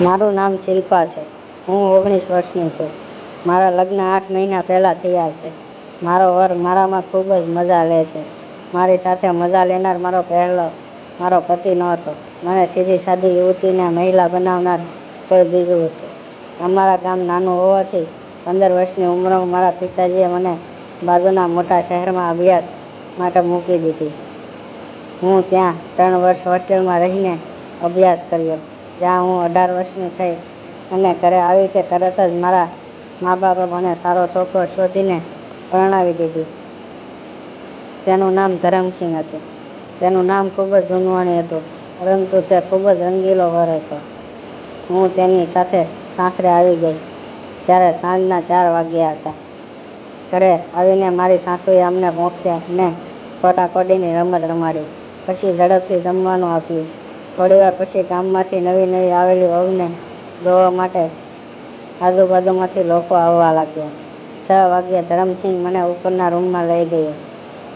મારું નામ શિલ્પા છે. હું ઓગણીસ વર્ષની છું. મારા લગ્ન આઠ મહિના પહેલાં થયા છે. મારો વર મારામાં ખૂબ જ મજા લે છે. મારી સાથે મજા લેનાર મારો પહેલો, મારો પતિ નહોતો. મને સીધી સાદી યુવતીને મહિલા બનાવનાર કોઈ બીજું હતું. અમારા ગામ નાનું હોવાથી પંદર વર્ષની ઉંમરમાં મારા પિતાજીએ મને બાજુના મોટા શહેરમાં અભ્યાસ માટે મૂકી દીધી. હું ત્યાં ત્રણ વર્ષ હોસ્ટેલમાં રહીને અભ્યાસ કર્યો. જ્યાં હું અઢાર વર્ષની થઈ અને ઘરે આવી કે તરત જ મારા મા બાપે મને સારો છોકરો શોધીને પરણાવી દીધી. તેનું નામ ધરમસિંહ હતું. તેનું નામ ખૂબ જ જૂનવાણી હતું, પરંતુ તે ખૂબ જ રંગીલો વર હતો. હું તેની સાથે સાસરે આવી ગઈ ત્યારે સાંજના ચાર વાગ્યા હતા. ઘરે આવીને મારી સાસુએ અમને મોક્યા ને કોટાકોડીની રમત રમાડી, પછી ઝડપથી જમવાનું આપ્યું. થોડીવાર પછી ગામમાંથી નવી નવી આવેલી વહુને જોવા માટે આજુબાજુમાંથી લોકો આવવા લાગ્યા. છ વાગ્યે ધરમસિંહ મને ઉપરના રૂમમાં લઈ ગયો.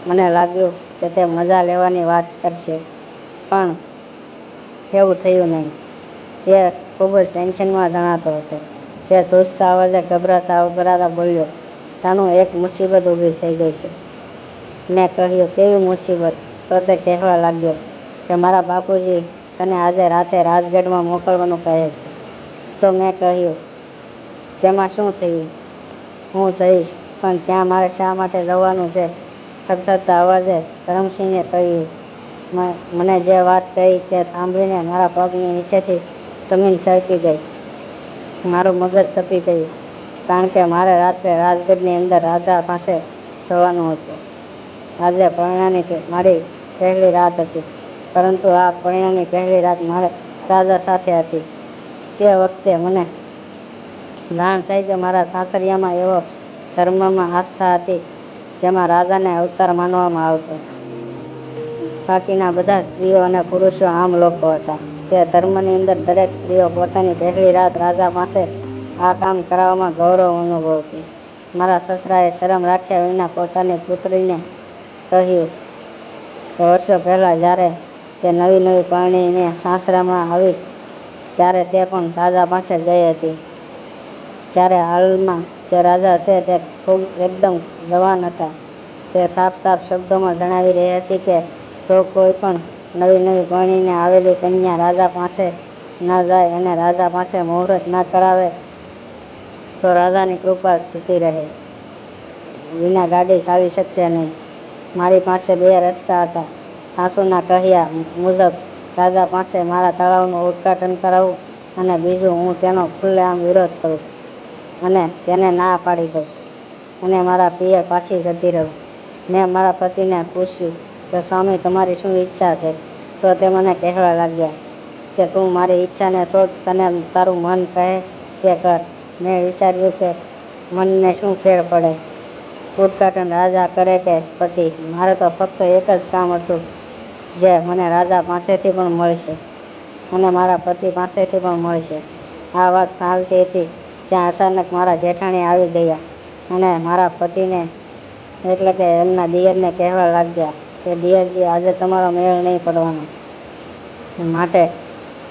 મને લાગ્યું કે તે મજા લેવાની વાત કરશે, પણ એવું થયું નહીં. તે ખૂબ જ ટેન્શનમાં જણાતો હતો. તે ધ્રુજતા અવાજે ગભરાતા ગભરાતા બોલ્યો, તાનું, એક મુસીબત ઊભી થઈ ગઈ છે. મેં કહ્યું, કેવી મુસીબત? તો તે કહેવા લાગ્યો કે, મારા બાપુજી તને આજે રાતે રાજગઢમાં મોકલવાનું કહે છે. તો મેં કહ્યું, તેમાં શું થયું? હું જઈશ, પણ ત્યાં મારે શા માટે જવાનું છે? થરથરતા અવાજે ધરમસિંહે કહ્યું મને જે વાત કહી તે સાંભળીને મારા પગની નીચેથી જમીન સરકી ગઈ. મારું મગજ તપી ગયું, કારણ કે મારે રાત્રે રાજગઢની અંદર રાજા પાસે જવાનું હતું. આજે પરણાની મારી પહેલી રાત હતી. પરંતુ આ પરિણામની પહેલી રાત મારે રાજા સાથે હતી. તે વખતે મને જાણ થઈ કે મારા સાસરિયામાં એવો ધર્મમાં આસ્થા હતી જેમાં રાજાને અવતાર માનવામાં આવતો. બાકીના બધા સ્ત્રીઓ અને પુરુષો આમ લોકો હતા. તે ધર્મની અંદર દરેક સ્ત્રીઓ પોતાની પહેલી રાત રાજા પાસે આ કામ કરાવવામાં ગૌરવ અનુભવતી. મારા સસરાએ શરમ રાખ્યા વિના પોતાની પુત્રીને કહ્યું કે વર્ષો પહેલાં જ્યારે તે નવી નવી પરણીને સાસરામાં આવી ત્યારે તે પણ રાજા પાસે ગઈ હતી. ત્યારે હાલમાં જે રાજા છે તે ખૂબ એકદમ જવાન હતા. તે સાફ સાફ શબ્દોમાં જણાવી રહી હતી કે, જો કોઈ પણ નવી નવી પરણીને આવેલી કન્યા રાજા પાસે ન જાય અને રાજા પાસે મુહૂર્ત ના કરાવે, તો રાજાની કૃપા જતી રહે. વિના ગાડી ચાલી શકશે નહીં. મારી પાસે બે રસ્તા હતા. સાસુના કહ્યા, મુજબ, રાજા પાસે મારા તળાવનું ઉદ્ઘાટન કરાવું અને બીજું હું તેનો ખુલ્લેઆમ વિરોધ કરું અને તેને ના પાડી દઉં અને મારા પિયર પાછી જતી રહું. મેં મારા પતિને પૂછ્યું કે, સ્વામી, તમારી શું ઈચ્છા છે? તો તે મને કહેવા લાગ્યા કે, તું મારી ઈચ્છાને શોધ તને તારું મન કહે તે કર. મેં વિચાર્યું કે, મનને શું ફેર પડે? ઉદ્ઘાટન રાજા કરે કે પતિ? મારે તો ફક્ત એક જ કામ હતું જે મને રાજા પાસેથી પણ મળશે. અને મારા પતિ પાસેથી પણ મળશે. આ વાત ચાલતી હતી ત્યાં અચાનક મારા જેઠાણી આવી ગયા અને મારા પતિને એટલે કે એમના દિયરને કહેવા લાગ્યા કે, દિયરજી, આજે તમારો મેળ નહીં પડવાનો. માટે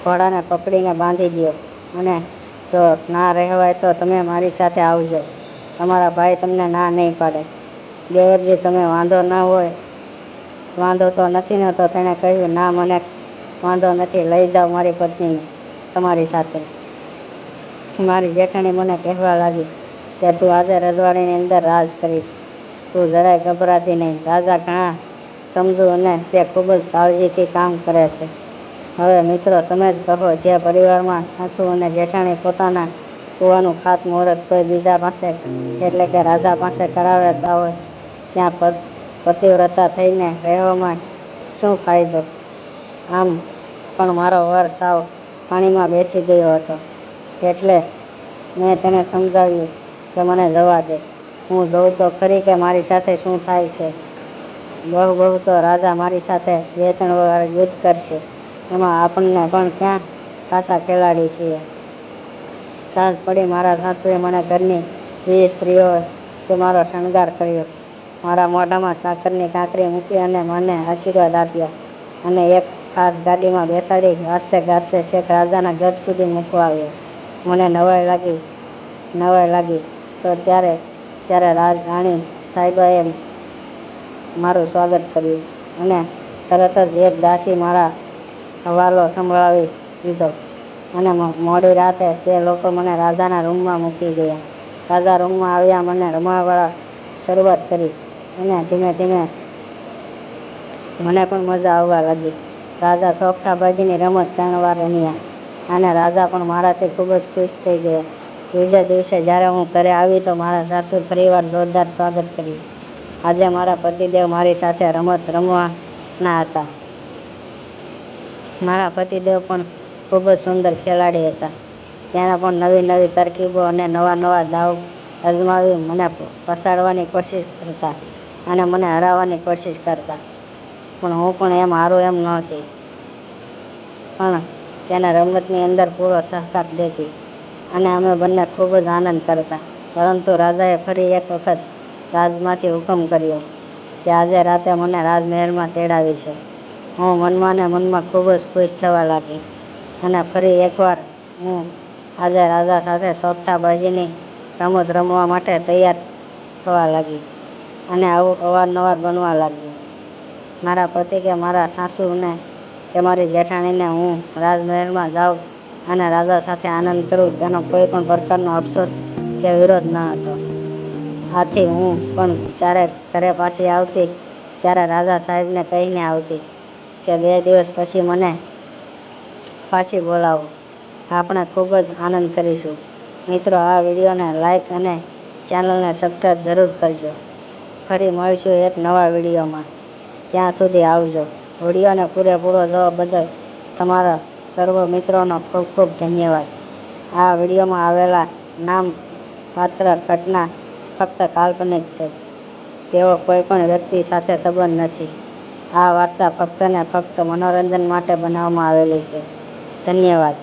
ઘોડાને પકડીને બાંધી દો અને જો ના રહેવાય તો તમે મારી સાથે આવજો. તમારા ભાઈ તમને ના નહીં પાડે. દેવરજી, તમે વાંધો ના હોય વાંધો તો નથી ને તો તેણે કહ્યું, ના, મને વાંધો નથી, લઈ જાઓ મારી પત્ની તમારી સાથે. મારી જેઠાણી મને કહેવા લાગી કે, તું આજે રજવાડીની અંદર રાજ કરીશ. તું જરાય ગભરાતી નહીં. રાજા ઘણા સમજુ અને તે ખૂબ જ કાળજીથી કામ કરે છે. હવે મિત્રો, તમે જ કહો, જે પરિવારમાં સાસુ અને જેઠાણી પોતાના કૂવાનું ખાતમુહૂર્ત કોઈ બીજા પાસે, એટલે કે રાજા પાસે કરાવતા હોય, ત્યાં પ- પતિવ્રતા થઈને રહેવામાં શું ફાયદો? આમ, પણ મારો વર સાવ પાણીમાં બેસી ગયો હતો. એટલે મેં તેને સમજાવ્યું કે મને જવા દે. હું જોઉં તો ખરી કે મારી સાથે શું થાય છે? બહુ બહુ તો રાજા મારી સાથે બે ત્રણ વાર યુદ્ધ કરશે. એમાં આપણને પણ ક્યાં પાછા ખેલાડી છીએ? સાંજ પડી મારા સાસુએ મને ઘરની બે સ્ત્રીઓ કે મારો શણગાર કર્યો. મારા મોઢામાં સાકરની કાંકરી મૂકી અને મને આશીર્વાદ આપ્યા. અને એક ખાસ ગાડીમાં બેસાડી વાજતે ગાતે શેખ રાજાના ઘર સુધી મૂકવા આવ્યો. મને નવાઈ લાગી નવાઈ લાગી. તો ત્યારે ત્યારે રાણી સાહેબાએ મારું સ્વાગત કર્યું અને તરત જ એક દાસી મારા હવાલો સંભળાવી દીધો. અને મોડી રાતે તે લોકો મને રાજાના રૂમમાં મૂકી ગયા. રાજા રૂમમાં આવ્યા, મને રમવાવાળા શરૂઆત કરી. અને ધીમે ધીમે મને પણ મજા આવવા લાગી. રાજા સોગઠાબાજીની રમત ત્રણ વાર રમ્યા. અને રાજા પણ મારાથી ખૂબ જ ખુશ થઈ ગયા. બીજા દિવસે જ્યારે હું ઘરે આવી તો મારા સાસુ પરિવાર જોરદાર સ્વાગત કર્યું. આજે મારા પતિદેવ મારી સાથે રમત રમવાના હતા. મારા પતિદેવ પણ ખૂબ જ સુંદર ખેલાડી હતા. તેણે પણ નવી નવી તરકીબો અને નવા નવા દાવ અજમાવી મને પસાડવાની કોશિશ કરતા. અને મને હરાવવાની કોશિશ કરતા. પણ હું પણ એમ હારું એમ નહોતી. પણ તેના રમતની અંદર પૂરો સહકાર દેતી. અને અમે બંને ખૂબ જ આનંદ કરતા. પરંતુ રાજાએ ફરી એક વખત રાજમાંથી હુકમ કર્યો કે આજે રાતે મને રાજમહેલમાં તેડાવી છે. હું મનમાં ને મનમાં ખૂબ જ ખુશ થવા લાગી. અને ફરી એકવાર હું આજે રાજા સાથે સોગઠાબાજીની રમત રમવા માટે તૈયાર થવા લાગી. અને આવું અવારનવાર બનવા લાગ્યું. મારા પતિ કે મારા સાસુને કે મારી જેઠાણીને હું રાજમહેલમાં જાઉં અને રાજા સાથે આનંદ કરું, તેનો કોઈ પણ પ્રકારનો અફસોસ કે વિરોધ ન હતો. આથી હું પણ જ્યારે ઘરે પાછી આવતી, ત્યારે રાજા સાહેબને કહીને આવતી કે બે દિવસ પછી મને પાછી બોલાવો. આપણે ખૂબ જ આનંદ કરીશું. મિત્રો, આ વિડીયોને લાઈક અને ચેનલને સબસ્ક્રાઈબ જરૂર કરજો. ફરી મળીશું એક નવા વિડીયોમાં. ત્યાં સુધી આવજો. વિડીયોને પૂરેપૂરો જોવા બદલ તમારા સર્વ મિત્રોનો ખૂબ ખૂબ ધન્યવાદ. આ વિડીયોમાં આવેલા નામ પાત્ર ઘટના ફક્ત કાલ્પનિક છે. તેઓ કોઈ પણ વ્યક્તિ સાથે સંબંધ નથી. આ વાર્તા ફક્ત ને ફક્ત મનોરંજન માટે બનાવવામાં આવેલી છે. ધન્યવાદ.